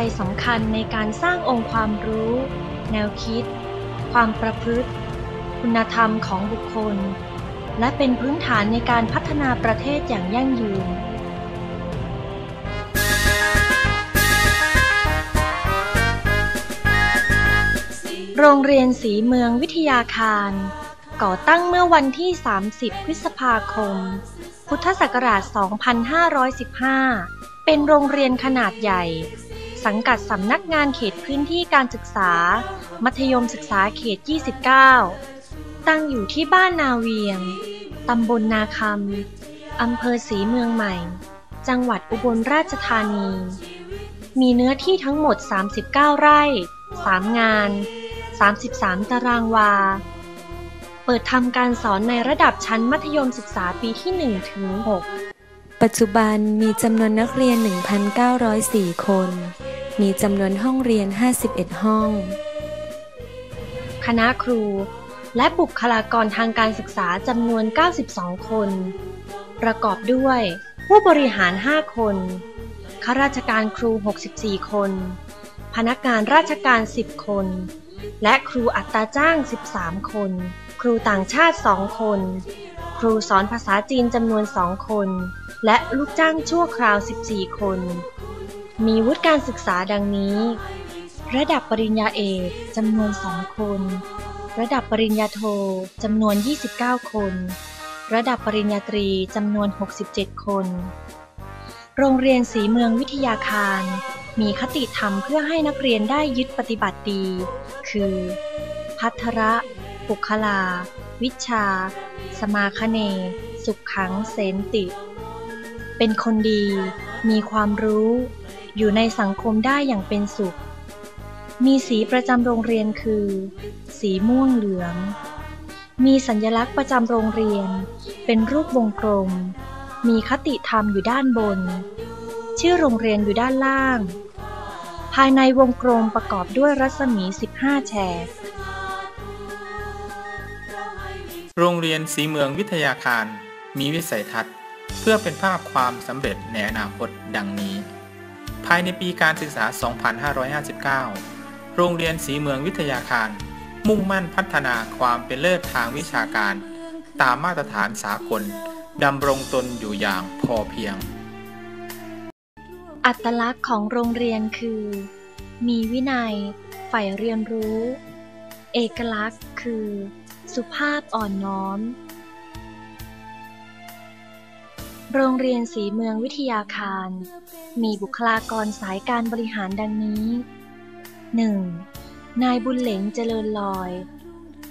จัยสำคัญในการสร้างองค์ความรู้ แนวคิด ความประพฤติ คุณธรรมของบุคคล และเป็นพื้นฐานในการพัฒนาประเทศอย่างยั่งยืนโรงเรียนสีเมืองวิทยาคาร ก่อตั้งเมื่อวันที่ 30 พฤษภาคม พุทธศักราช 2515 เป็นโรงเรียนขนาดใหญ่ สังกัดสำนักงานเขตพื้นที่การศึกษา มัธยมศึกษาเขต 29 ตั้งอยู่ที่บ้านนาเวียง ตำบลนาคำ อำเภอสีเมืองใหม่ จังหวัดอุบลราชธานี มีเนื้อที่ทั้งหมด 39 ไร่ 3 งาน 33 ตารางวา เปิดทำการสอนในระดับชั้นมัธยมศึกษาปีที่ 1 ถึง 6ปัจจุบันมีจำนวนนักเรียน 1,904 คน มีจำนวนห้องเรียน 51 ห้อง คณะครู และบุคลากรทางการศึกษาจำนวน 92 คน ประกอบด้วย ผู้บริหาร 5 คนข้าราชการครู 64 คน พนักงานราชการ 10 คน และครูอัตราจ้าง 13 คน ครูต่างชาติ 2 คน ครูสอนภาษาจีนจำนวน 2 คน และลูกจ้างชั่วคราว 14 คน มีวุฒิการศึกษาดังนี้ ระดับปริญญาเอกจำนวน 2 คน ระดับปริญญาโทจำนวน 29 คน ระดับปริญญาตรีจำนวน 67 คน โรงเรียนสีเมืองวิทยาคาร มีคติธรรมเพื่อให้นักเรียนได้ยึดปฏิบัติดี คือ พัทระปุคลา วิชา สมาคเน สุขขังเสนติ เป็นคนดี มีความรู้ อยู่ในสังคมได้อย่างเป็นสุข มีสีประจำโรงเรียนคือ สีม่วงเหลือง มีสัญลักษณ์ประจำโรงเรียน เป็นรูปวงกลม มีคติธรรมอยู่ด้านบน ชื่อโรงเรียนอยู่ด้านล่าง ภายในวงกลมประกอบด้วยรัศมี 15 แฉกโรงเรียนสีเมืองวิทยาคารมีวิสัยทัศน์ เพื่อเป็นภาพความสำเร็จในอนาคตดังนี้ ภายในปีการศึกษา 2559 โรงเรียนสีเมืองวิทยาคาร มุ่งมั่นพัฒนาความเป็นเลิศทางวิชาการ ตามมาตรฐานสากลดำรงตนอยู่อย่างพอเพียง อัตลักษณ์ของโรงเรียนคือ มีวินัย ใฝ่เรียนรู้ เอกลักษณ์คือ สุภาพอ่อนน้อม โรงเรียนสีเมืองวิทยาคาร มีบุคลากรสายการบริหารดังนี้ 1. นายบุญเหลงเจริญลอย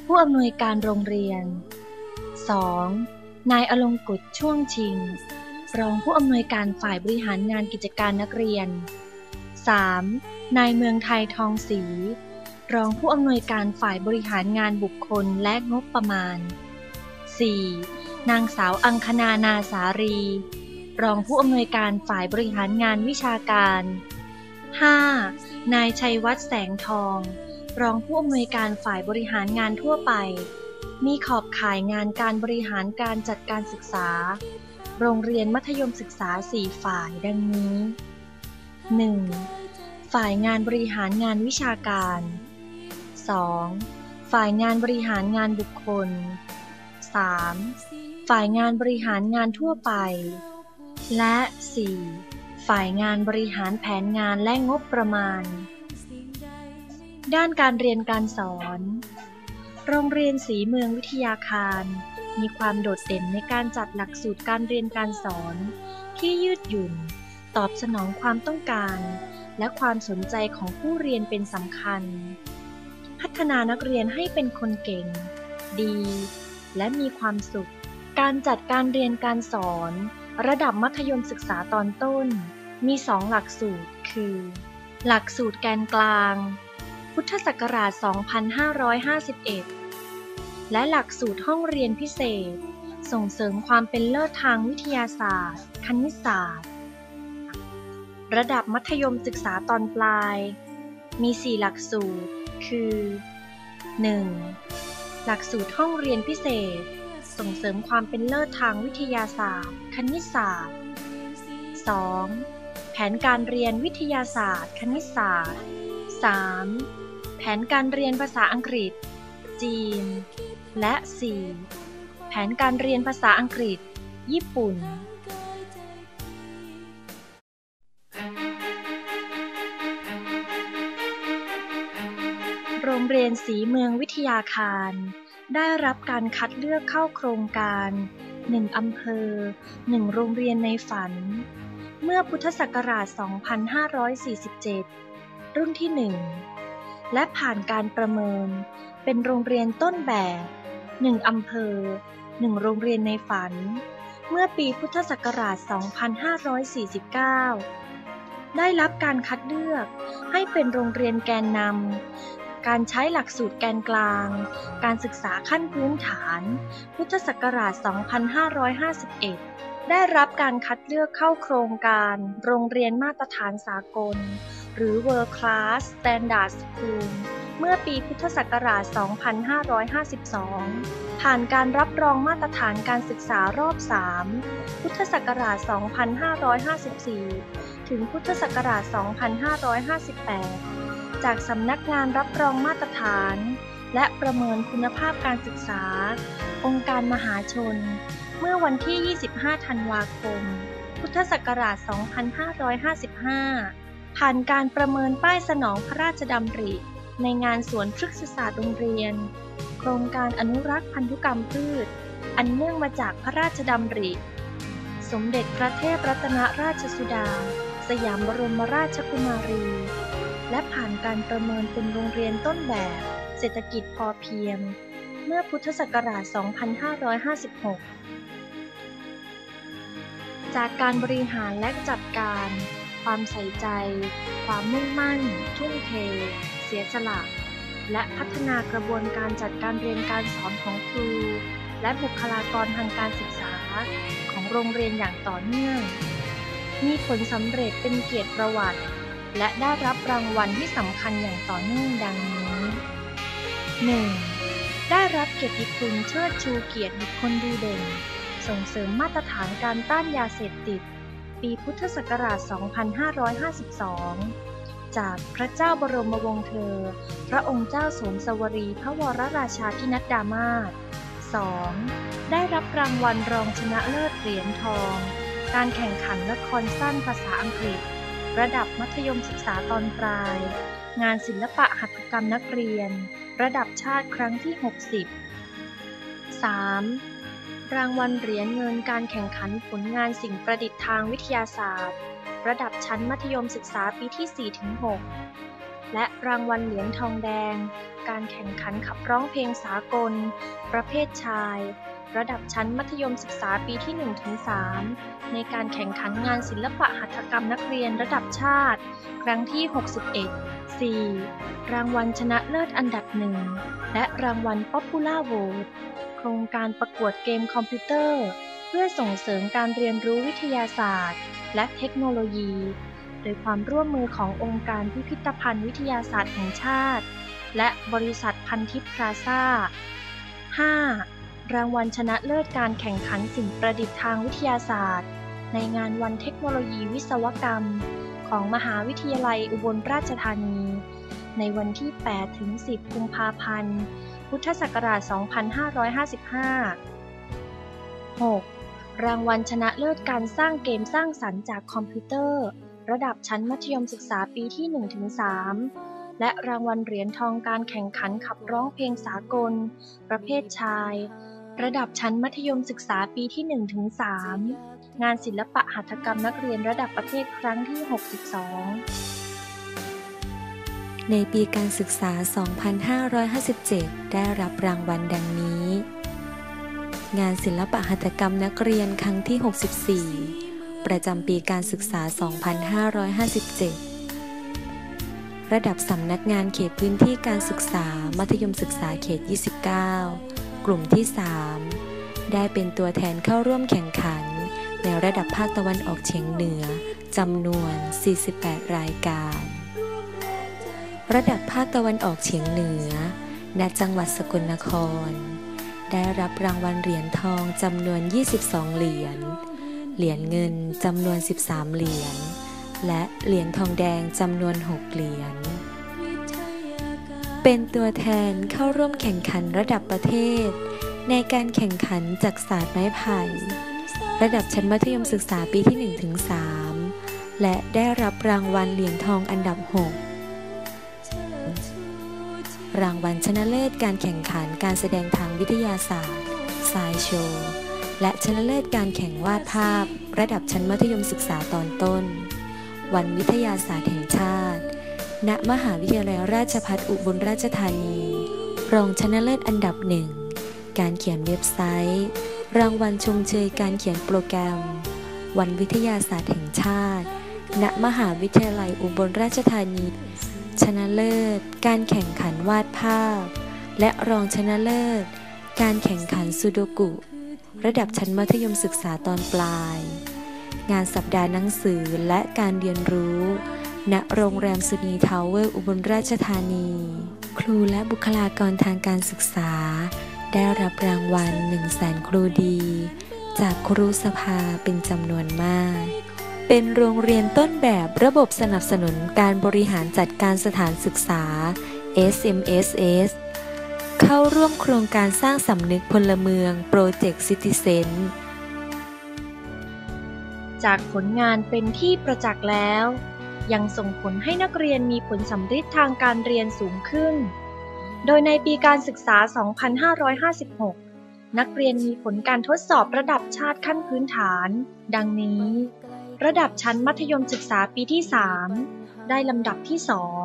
ผู้อำนวยการโรงเรียน 2. นายอลงกุฎช่วงชิง รองผู้อำนวยการฝ่ายบริหารงานกิจการนักเรียน 3. นายเมืองไทยทองศรีรองผู้อำนวยการฝ่ายบริหารงานบุคคลและงบประมาณ 4. นางสาวอังคณานาสารี รองผู้อำนวยการฝ่ายบริหารงานวิชาการ 5. นายชัยวัฒน์แสงทอง รองผู้อำนวยการฝ่ายบริหารงานทั่วไป มีขอบข่ายงานการบริหารการจัดการศึกษา โรงเรียนมัธยมศึกษา 4 ฝ่ายดังนี้ 1. ฝ่ายงานบริหารงานวิชาการ 2. ฝ่ายงานบริหารงานบุคคล 3. ฝ่ายงานบริหารงานทั่วไป และ 4. ฝ่ายงานบริหารแผนงานและงบประมาณ ด้านการเรียนการสอน โรงเรียนสีเมืองวิทยาคาร มีความโดดเด่นในการจัดหลักสูตรการเรียนการสอน ที่ยืดหยุ่น ตอบสนองความต้องการ และความสนใจของผู้เรียนเป็นสำคัญ พัฒนานักเรียนให้เป็นคนเก่ง ดี และมีความสุข การจัดการเรียนการสอน ระดับมัธยมศึกษาตอนต้น มีสองหลักสูตร คือ หลักสูตรแกนกลาง พุทธศักราช 2551 และหลักสูตรห้องเรียนพิเศษ ส่งเสริมความเป็นเลิศทางวิทยาศาสตร์ คณิตศาสตร์ ระดับมัธยมศึกษาตอนปลาย มี 4 หลักสูตร คือ 1. หลักสูตรห้องเรียนพิเศษ ส่งเสริมความเป็นเลิศทางวิทยาศาสตร์ คณิตศาสตร์ 2. แผนการเรียนวิทยาศาสตร์ คณิตศาสตร์ 3. แผนการเรียนภาษาอังกฤษ จีน และ 4. แผนการเรียนภาษาอังกฤษ ญี่ปุ่นโรงเรียนสีเมืองวิทยาคาร ได้รับการคัดเลือกเข้าโครงการหนึ่งอำเภอหนึ่งโรงเรียนในฝัน เมื่อพุทธศักราช 2547 รุ่นที่หนึ่งและผ่านการประเมิน เป็นโรงเรียนต้นแบบหนึ่งอำเภอหนึ่งโรงเรียนในฝัน เมื่อปีพุทธศักราช 2549 ได้รับการคัดเลือกให้เป็นโรงเรียนแกนนำ การใช้หลักสูตรแกนกลาง การศึกษาขั้นพื้นฐาน พุทธศักราช 2551 ได้รับการคัดเลือกเข้าโครงการ โรงเรียนมาตรฐานสากล หรือ World Class Standard School เมื่อปีพุทธศักราช 2552 ผ่านการรับรองมาตรฐานการศึกษารอบ 3 พุทธศักราช 2554 ถึงพุทธศักราช 2558 จากสำนักงานรับรองมาตรฐาน และประเมินคุณภาพการศึกษา องค์การมหาชน เมื่อวันที่ 25 ธันวาคม พุทธศักราช 2555 ผ่านการประเมินป้ายสนองพระราชดำริ ในงานสวนพฤกษศาสตร์โรงเรียน โครงการอนุรักษ์พันธุกรรมพืช อันเนื่องมาจากพระราชดำริ สมเด็จพระเทพรัตนราชสุดา สยามบรมราชกุมารี และผ่านการประเมินเป็นโรงเรียนต้นแบบ เศรษฐกิจพอเพียง เมื่อพุทธศักราช 2556 จากการบริหารและจัดการ ความใส่ใจ ความมุ่งมั่น ทุ่มเท เสียสละ และพัฒนากระบวนการจัดการเรียนการสอนของครู และบุคลากรทางการศึกษาของโรงเรียนอย่างต่อเนื่อง มีผลสำเร็จเป็นเกียรติประวัติ และได้รับรางวัลที่สำคัญอย่างต่อเนื่องดังนี้ 1. ได้รับเกียรติคุณเชิดชูเกียรติบุคคลดีเด่น ส่งเสริมมาตรฐานการต้านยาเสพติด ปีพุทธศักราช 2552 จากพระเจ้าบรมวงศ์เธอ พระองค์เจ้าสมสวรีพระวรราชาธินัดดามาศ 2. ได้รับรางวัลรองชนะเลิศเหรียญทอง การแข่งขันละครสั้นภาษาอังกฤษ ระดับมัธยมศึกษาตอนปลาย งานศิลปะหัตถกรรมนักเรียน ระดับชาติครั้งที่ 60 3. รางวัลเหรียญเงินการแข่งขันผลงานสิ่งประดิษฐ์ทางวิทยาศาสตร์ ระดับชั้นมัธยมศึกษาปีที่ 4-6 และรางวัลเหรียญทองแดง การแข่งขันขับร้องเพลงสากล ประเภทชาย ระดับชั้นมัธยมศึกษาปีที่ 1-3 ในการแข่งขันงานศิลปะหัตถกรรมนักเรียนระดับชาติ ครั้งที่ 61 4. รางวัลชนะเลิศอันดับหนึ่งและรางวัล Popular Vote โครงการประกวดเกมคอมพิวเตอร์ เพื่อส่งเสริมการเรียนรู้วิทยาศาสตร์ และเทคโนโลยี โดยความร่วมมือขององค์การพิพิธภัณฑ์วิทยาศาสตร์แห่งชาติ และบริษัทพันทิพย์พลาซ่า 5. รางวัลชนะเลิศการแข่งขันสิ่งประดิษฐ์ทางวิทยาศาสตร์ ในงานวันเทคโนโลยีวิศวกรรม ของมหาวิทยาลัยอุบลราชธานี ในวันที่ 8 ถึง 10 กุมภาพันธ์ พุทธศักราช 2555 6. รางวัลชนะเลิศการสร้างเกมสร้างสรรค์จากคอมพิวเตอร์ ระดับชั้นมัธยมศึกษาปีที่ 1-3และรางวัลเหรียญทองการแข่งขันขับร้องเพลงสากล ประเภทชาย ระดับชั้นมัธยมศึกษาปีที่ 1-3 งานศิลปะหัตถกรรมนักเรียนระดับประเทศครั้งที่ 62 ในปีการศึกษา 2557 ได้รับรางวัลดังนี้ งานศิลปะหัตถกรรมนักเรียนครั้งที่ 64 ประจำปีการศึกษา 2557ระดับสำนักงานเขตพื้นที่การศึกษา มัธยมศึกษาเขต 29 ลุ่มที่ 3 ได้เป็นตัวแทนเข้าร่วมแข่งขัน ในระดับภาคตะวันออกเฉียงเหนือจำนวน 48 รายการ ระดับภาคตะวันออกเฉียงเหนือ ณ จังหวัดสกลนคร ได้รับรางวัลเหรียญทองจำนวน 22 เหรียญ เหรียญเงินจำนวน 13 เหรียญ และเหรียญทองแดงจำนวน 6 เหรียญ เป็นตัวแทนเข้าร่วมแข่งขันระดับประเทศ ในการแข่งขันจากศาสตร์ไม้ไผ่ ระดับชั้นมัธยมศึกษาปีที่ 1-3 และได้รับรางวัลเหรียญทองอันดับ 6 รางวัลชนะเลิศการแข่งขันการแสดงทางวิทยาศาสตร์สายโชว์และชนะเลิศการแข่งวาดภาพ ระดับชั้นมัธยมศึกษาตอนต้น วันวิทยาศาสตร์แห่งชาติ ณมหาวิทยาลัยราชภัฏอุบลราชธานี รองชนะเลิศอันดับหนึ่ง การเขียนเว็บไซต์ รางวัลชมเชยการเขียนโปรแกรม วันวิทยาศาสตร์แห่งชาติ ณมหาวิทยาลัยอุบลราชธานี ชนะเลิศ การแข่งขันวาดภาพ และรองชนะเลิศ การแข่งขันซูโดกุ ระดับชั้นมัธยมศึกษาตอนปลาย งานสัปดาห์หนังสือและการเรียนรู้ ณโรงแรมสุนีทาวเวอร์อุบลราชธานี ครูและบุคลากรทางการศึกษา ได้รับรางวัล1 0 0 0 0แสนครูดี จากครูสภาเป็นจำนวนมาก เป็นโรงเรียนต้นแบบระบบสนับสนุนการบริหารจัดการสถานศึกษา SMSS เข้าร่วมโครงการสร้างสำนึกพลเมืองโปรเจกต์ซิติเซนจากผลงานเป็นที่ประจักษ์แล้ว ยังส่งผลให้นักเรียนมีผลสำฤทธิ์ทางการเรียนสูงขึ้น โดยในปีการศึกษา 2556 นักเรียนมีผลการทดสอบระดับชาติขั้นพื้นฐาน ดังนี้ ระดับชั้นมัธยมศึกษาปีที่ 3 ได้ลำดับที่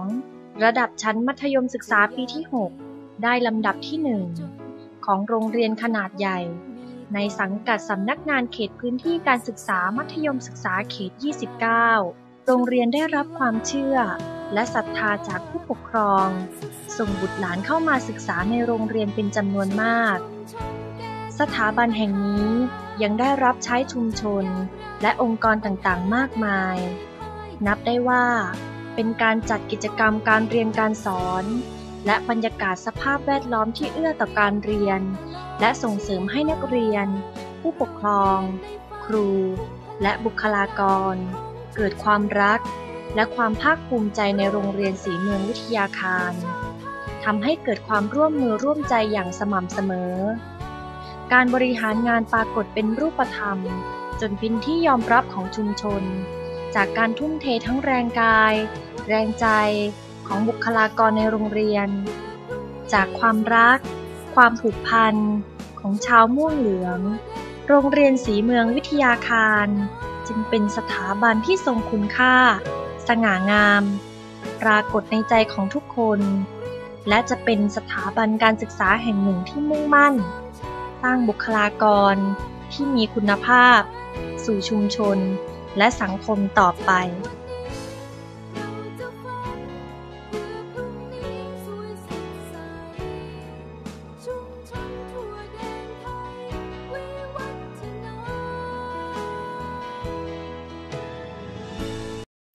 2 ระดับชั้นมัธยมศึกษาปีที่ 6 ได้ลำดับที่ 1 ของโรงเรียนขนาดใหญ่ในสังกัดสำนักงานเขตพื้นที่การศึกษามัธยมศึกษาเขต 29 โรงเรียนได้รับความเชื่อ และศรัทธาจากผู้ปกครอง ส่งบุตรหลานเข้ามาศึกษาในโรงเรียนเป็นจำนวนมาก สถาบันแห่งนี้ยังได้รับใช้ชุมชน และองค์กรต่างๆ มากมาย นับได้ว่าเป็นการจัดกิจกรรมการเรียนการสอน และบรรยากาศสภาพแวดล้อมที่เอื้อต่อการเรียน และส่งเสริมให้นักเรียน ผู้ปกครอง ครู และบุคลากร เกิดความรัก และความภาคภูมิใจในโรงเรียนสีเมืองวิทยาคารทำให้เกิดความร่วมมือร่วมใจอย่างสม่ำเสมอ การบริหารงานปรากฏเป็นรูปธรรม จนเป็นที่ยอมรับของชุมชน จากการทุ่มเททั้งแรงกาย แรงใจของบุคลากรในโรงเรียน จากความรัก ความผูกพันของชาวม่วงเหลือง โรงเรียนสีเมืองวิทยาคาร จึงเป็นสถาบันที่ทรงคุณค่า สง่างาม ปรากฏในใจของทุกคน และจะเป็นสถาบันการศึกษาแห่งหนึ่งที่มุ่งมั่น สร้างบุคลากรที่มีคุณภาพ สู่ชุมชน และสังคมต่อไป